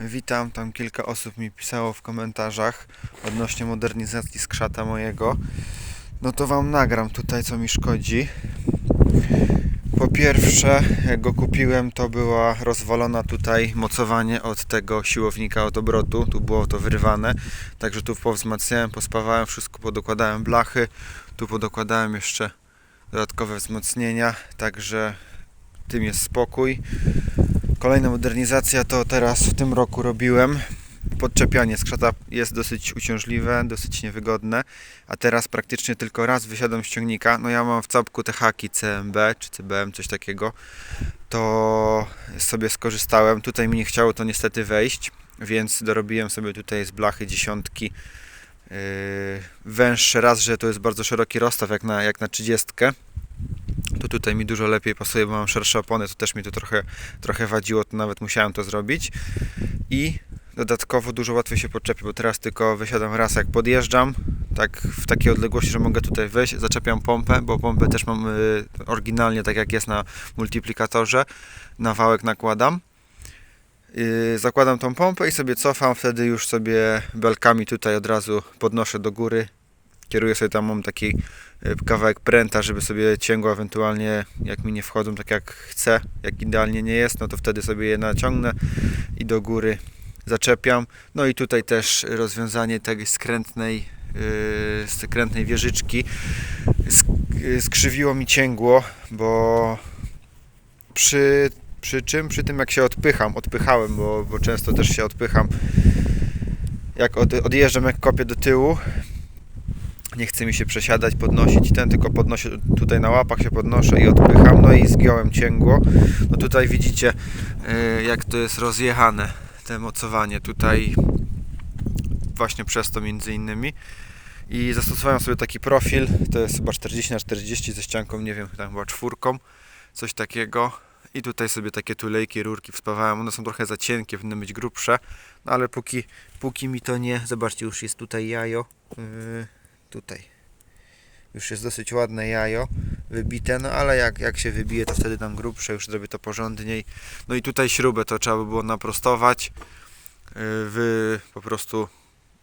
Witam, tam kilka osób mi pisało w komentarzach odnośnie modernizacji skrzata mojego. No to wam nagram tutaj, co mi szkodzi. Po pierwsze, jak go kupiłem, to była rozwalona tutaj mocowanie od tego siłownika od obrotu. Tu było to wyrywane. Także tu powzmacniałem, pospawałem wszystko, podokładałem blachy. Tu podokładałem jeszcze dodatkowe wzmocnienia. Także tym jest spokój. Kolejna modernizacja to teraz w tym roku robiłem. Podczepianie skrzata jest dosyć uciążliwe, dosyć niewygodne, a teraz praktycznie tylko raz wysiadam z ciągnika. No ja mam w capku te haki CMB czy CBM, coś takiego. To sobie skorzystałem. Tutaj mi nie chciało to niestety wejść, więc dorobiłem sobie tutaj z blachy dziesiątki yy, węższe. Raz, że to jest bardzo szeroki rozstaw jak na, jak na 30 to tutaj mi dużo lepiej pasuje, bo mam szersze opony, to też mi to trochę, trochę wadziło, to nawet musiałem to zrobić. I dodatkowo dużo łatwiej się podczepi, bo teraz tylko wysiadam raz jak podjeżdżam, tak w takiej odległości, że mogę tutaj wejść, zaczepiam pompę, bo pompę też mam y, oryginalnie tak jak jest na multiplikatorze, na wałek nakładam. Y, zakładam tą pompę i sobie cofam, wtedy już sobie belkami tutaj od razu podnoszę do góry. Kieruję sobie tam, mam taki y, kawałek pręta, żeby sobie cięgła ewentualnie, jak mi nie wchodzą tak jak chcę, jak idealnie nie jest, no to wtedy sobie je naciągnę i do góry zaczepiam. No i tutaj też rozwiązanie tej skrętnej, yy, skrętnej wieżyczki. Sk- skrzywiło mi cięgło, bo przy, przy czym? Przy tym jak się odpycham, odpychałem, bo, bo często też się odpycham. Jak od, odjeżdżam, jak kopię do tyłu, nie chce mi się przesiadać, podnosić ten, tylko podnoszę tutaj na łapach się podnoszę i odpycham, no i zgiąłem cięgło. No tutaj widzicie yy, jak to jest rozjechane, te mocowanie tutaj właśnie przez to między innymi. I zastosowałem sobie taki profil, to jest chyba 40 na 40 ze ścianką, nie wiem, tam chyba czwórką, coś takiego. I tutaj sobie takie tulejki, rurki wspawałem, one są trochę za cienkie, powinny być grubsze, no ale póki, póki mi to nie, zobaczcie już jest tutaj jajo, yy, tutaj. Już jest dosyć ładne jajo wybite, no ale jak, jak się wybije to wtedy tam grubsze, już zrobię to porządniej. No i tutaj śrubę to trzeba by było naprostować yy, wy po prostu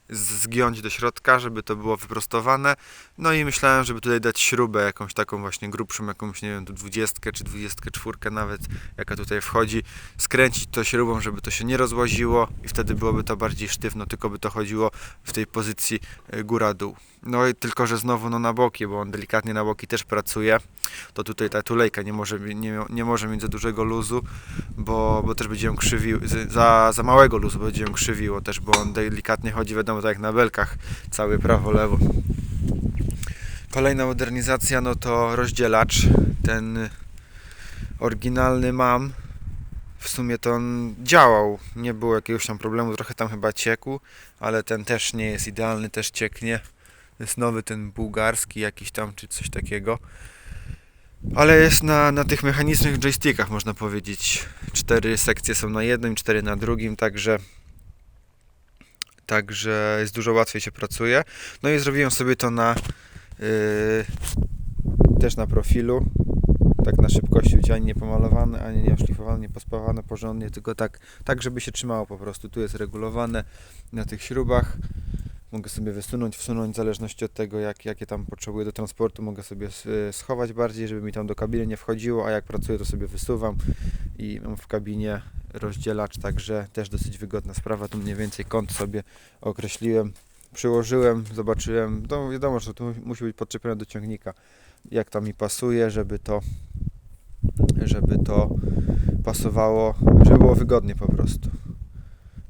zgiąć do środka, żeby to było wyprostowane. No i myślałem, żeby tutaj dać śrubę jakąś taką właśnie grubszą, jakąś nie wiem, tu 20 czy 24 nawet, jaka tutaj wchodzi, skręcić to śrubą, żeby to się nie rozłaziło i wtedy byłoby to bardziej sztywno, tylko by to chodziło w tej pozycji y, góra-dół. No i tylko, że znowu no na boki, bo on delikatnie na boki też pracuje, to tutaj ta tulejka nie może, nie, nie może mieć za dużego luzu, bo, bo też będzie ją krzywił, za, za małego luzu będzie ją krzywiło też, bo on delikatnie chodzi, wiadomo, tak jak na belkach, cały prawo-lewo. Kolejna modernizacja no to rozdzielacz. Ten oryginalny mam. W sumie to on działał, nie było jakiegoś tam problemu, trochę tam chyba ciekł, ale ten też nie jest idealny, też cieknie. Jest nowy ten bułgarski jakiś tam, czy coś takiego. Ale jest na, na tych mechanicznych joystickach, można powiedzieć. Cztery sekcje są na jednym, cztery na drugim, także także jest dużo łatwiej się pracuje. No i zrobiłem sobie to na Yy, też na profilu. Tak na szybkości, widzicie, ani nie pomalowane, ani nie oszlifowane, nie pospawane porządnie, tylko tak, tak, żeby się trzymało po prostu. Tu jest regulowane na tych śrubach. Mogę sobie wysunąć, wsunąć w zależności od tego, jak, jakie tam potrzebuję do transportu. Mogę sobie s- schować bardziej, żeby mi tam do kabiny nie wchodziło, a jak pracuję, to sobie wysuwam i mam w kabinie rozdzielacz, także też dosyć wygodna sprawa. Tu mniej więcej kąt sobie określiłem przyłożyłem, zobaczyłem, no wiadomo, że to musi być podczepione do ciągnika, jak to mi pasuje, żeby to żeby to pasowało, żeby było wygodnie po prostu.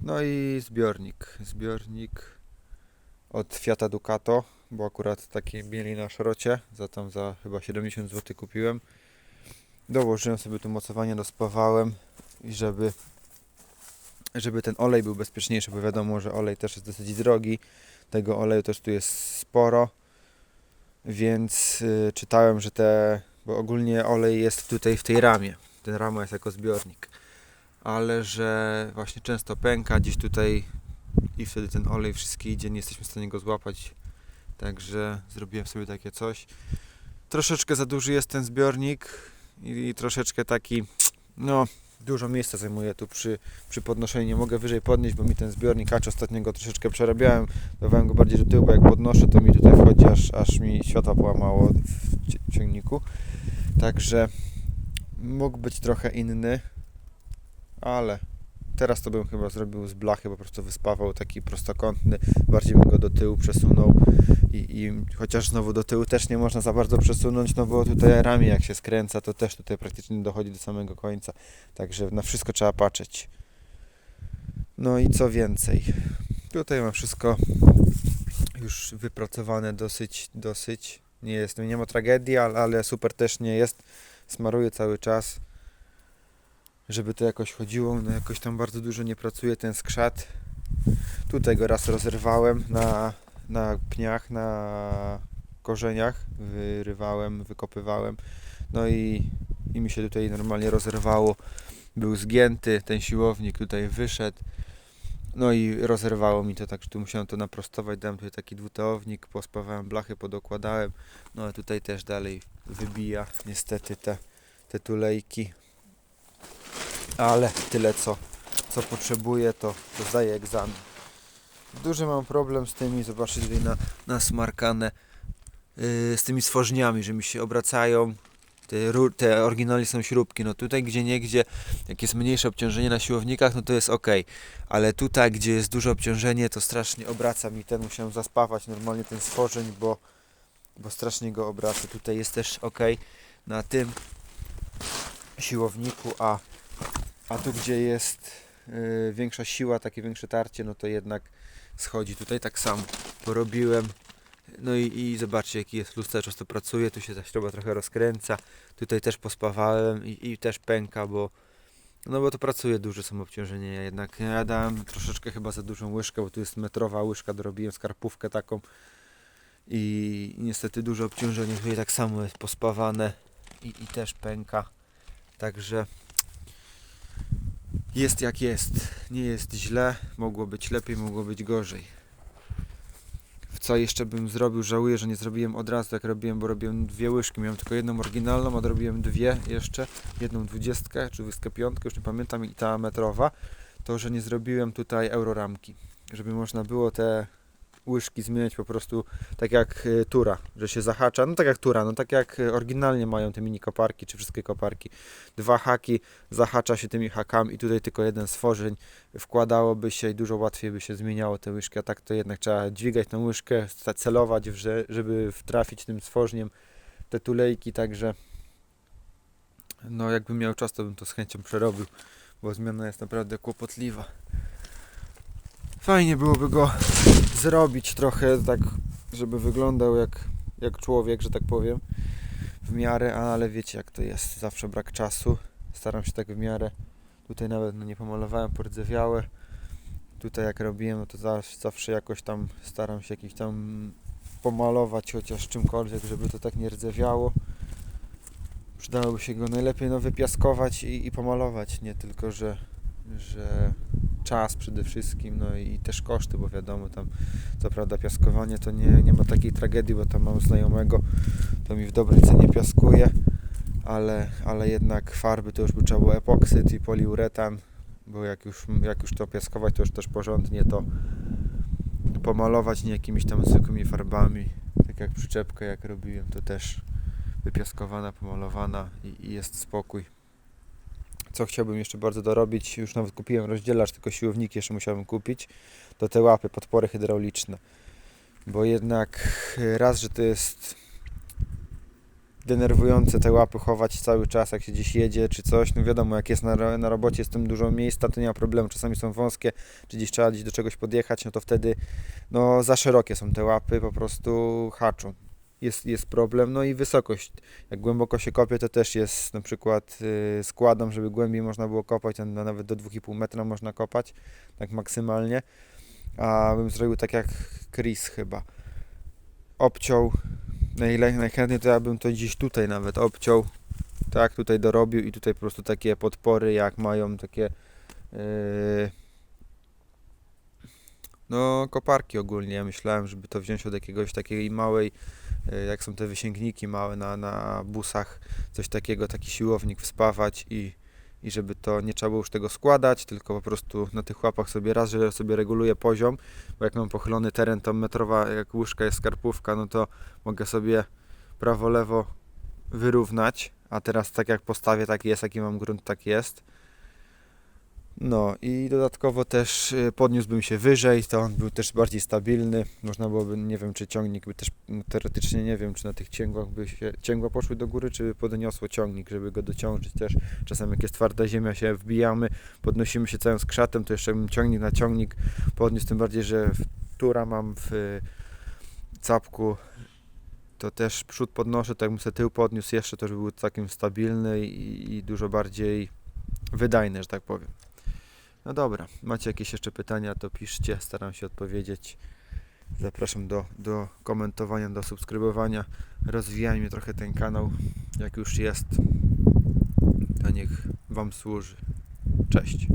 No i zbiornik, zbiornik od Fiata Ducato, bo akurat taki mieli na szrocie, za tam za chyba 70 zł kupiłem. Dołożyłem sobie tu mocowanie, dospawałem i żeby żeby ten olej był bezpieczniejszy, bo wiadomo, że olej też jest dosyć drogi. Tego oleju też tu jest sporo. Więc y, czytałem, że te. Bo ogólnie olej jest tutaj w tej ramie. Ten rama jest jako zbiornik. Ale że właśnie często pęka gdzieś tutaj i wtedy ten olej wszystki idzie, nie jesteśmy w stanie go złapać. Także zrobiłem sobie takie coś. Troszeczkę za duży jest ten zbiornik i, i troszeczkę taki, no, dużo miejsca zajmuje tu przy, przy podnoszeniu. Nie mogę wyżej podnieść, bo mi ten zbiornik acz ostatniego troszeczkę przerabiałem. Dawałem go bardziej do tyłu, bo jak podnoszę, to mi tutaj wchodzi, aż, aż mi światła połamało w ciągniku. Także mógł być trochę inny, ale teraz to bym chyba zrobił z blachy, po prostu wyspawał taki prostokątny, bardziej bym go do tyłu przesunął i, i chociaż znowu do tyłu też nie można za bardzo przesunąć, no bo tutaj ramię jak się skręca, to też tutaj praktycznie dochodzi do samego końca, także na wszystko trzeba patrzeć. No i co więcej, tutaj mam wszystko już wypracowane dosyć, dosyć, nie jest, nie ma tragedii, ale, ale super też nie jest, smaruję cały czas, żeby to jakoś chodziło, no jakoś tam bardzo dużo nie pracuje ten skrzat. Tutaj go raz rozerwałem na, na pniach, na korzeniach, wyrywałem, wykopywałem, no i, i mi się tutaj normalnie rozerwało. Był zgięty, ten siłownik tutaj wyszedł, no i rozerwało mi to tak, że tu musiałem to naprostować, dałem tutaj taki dwuteownik, pospawałem blachy, podokładałem, no a tutaj też dalej wybija niestety te, te tulejki ale tyle co, co potrzebuję, to, to zdaję egzamin. Duży mam problem z tymi, zobaczcie tutaj na, na smarkane, yy, z tymi stworzeniami, że mi się obracają. Te, te oryginalnie są śrubki. No tutaj gdzie niegdzie, jak jest mniejsze obciążenie na siłownikach, no to jest ok. Ale tutaj, gdzie jest duże obciążenie, to strasznie obraca mi ten. Musiałem zaspawać normalnie ten stworzeń, bo, bo strasznie go obraca. Tutaj jest też ok na tym siłowniku, a a tu gdzie jest y, większa siła, takie większe tarcie, no to jednak schodzi. Tutaj tak samo porobiłem. No i, i zobaczcie jaki jest czas to pracuje, tu się ta śruba trochę rozkręca. Tutaj też pospawałem i, i też pęka, bo no bo to pracuje duże są obciążenie. Ja jednak ja dałem troszeczkę chyba za dużą łyżkę, bo tu jest metrowa łyżka, dorobiłem skarpówkę taką i niestety duże obciążenie tutaj tak samo jest pospawane i, i też pęka. Także jest jak jest. Nie jest źle. Mogło być lepiej, mogło być gorzej. W co jeszcze bym zrobił? Żałuję, że nie zrobiłem od razu jak robiłem, bo robiłem dwie łyżki. Miałem tylko jedną oryginalną, a robiłem dwie jeszcze. Jedną dwudziestkę, czy dwudziestkę piątkę, już nie pamiętam, i ta metrowa. To, że nie zrobiłem tutaj euroramki. Żeby można było te łyżki zmieniać po prostu tak jak y, tura, że się zahacza, no tak jak tura, no tak jak y, oryginalnie mają te mini koparki, czy wszystkie koparki. Dwa haki, zahacza się tymi hakami i tutaj tylko jeden stworzeń wkładałoby się i dużo łatwiej by się zmieniało te łyżki, a tak to jednak trzeba dźwigać tą łyżkę, celować, żeby wtrafić tym stworzeniem te tulejki, także no jakbym miał czas, to bym to z chęcią przerobił, bo zmiana jest naprawdę kłopotliwa. Fajnie byłoby go zrobić trochę tak, żeby wyglądał jak, jak człowiek, że tak powiem, w miarę, ale wiecie jak to jest, zawsze brak czasu, staram się tak w miarę, tutaj nawet no, nie pomalowałem, pordzewiałe, tutaj jak robiłem, no to zawsze, zawsze jakoś tam staram się jakiś tam pomalować chociaż czymkolwiek, żeby to tak nie rdzewiało. Przydałoby się go najlepiej no, wypiaskować i, i pomalować, nie tylko, że, że czas przede wszystkim, no i też koszty, bo wiadomo, tam co prawda piaskowanie to nie, nie ma takiej tragedii, bo tam mam znajomego, to mi w dobrej cenie piaskuje, ale, ale jednak farby to już by trzeba było epoksyt i poliuretan, bo jak już, jak już to piaskować, to już też porządnie to pomalować nie jakimiś tam zwykłymi farbami, tak jak przyczepkę jak robiłem, to też wypiaskowana, pomalowana i, i jest spokój co chciałbym jeszcze bardzo dorobić, już nawet kupiłem rozdzielacz, tylko siłowniki jeszcze musiałbym kupić, to te łapy, podpory hydrauliczne. Bo jednak raz, że to jest denerwujące te łapy chować cały czas, jak się gdzieś jedzie czy coś, no wiadomo, jak jest na, na robocie, jest tam dużo miejsca, to nie ma problemu, czasami są wąskie, czy gdzieś trzeba gdzieś do czegoś podjechać, no to wtedy no za szerokie są te łapy, po prostu haczą. Jest, jest problem, no i wysokość jak głęboko się kopie, to też jest na przykład y, składam, żeby głębiej można było kopać, na nawet do 2,5 metra można kopać, tak maksymalnie. A bym zrobił tak jak Chris chyba. Obciął, najle, najchętniej to ja bym to gdzieś tutaj nawet obciął, tak, tutaj dorobił i tutaj po prostu takie podpory jak mają takie yy, no koparki ogólnie. Ja myślałem, żeby to wziąć od jakiegoś takiej małej jak są te wysięgniki małe na, na busach, coś takiego, taki siłownik wspawać i, i żeby to nie trzeba było już tego składać, tylko po prostu na tych łapach sobie raz, że sobie reguluję poziom, bo jak mam pochylony teren, to metrowa jak łyżka jest skarpówka, no to mogę sobie prawo, lewo wyrównać, a teraz tak jak postawię, tak jest, jaki mam grunt, tak jest. No i dodatkowo też y, podniósłbym się wyżej, to on był też bardziej stabilny. Można byłoby, nie wiem, czy ciągnik by też, no, teoretycznie nie wiem, czy na tych cięgłach by się cięgła poszły do góry, czy by podniosło ciągnik, żeby go dociążyć też. Czasem jak jest twarda ziemia, się wbijamy, podnosimy się całym skrzatem, to jeszcze bym ciągnik na ciągnik podniósł, tym bardziej, że tura mam w y, capku, to też przód podnoszę, tak bym sobie tył podniósł jeszcze, to żeby był całkiem stabilny i, i dużo bardziej wydajny, że tak powiem. No dobra, macie jakieś jeszcze pytania, to piszcie, staram się odpowiedzieć. Zapraszam do, do komentowania, do subskrybowania. Rozwijajmy trochę ten kanał, jak już jest. To niech Wam służy. Cześć.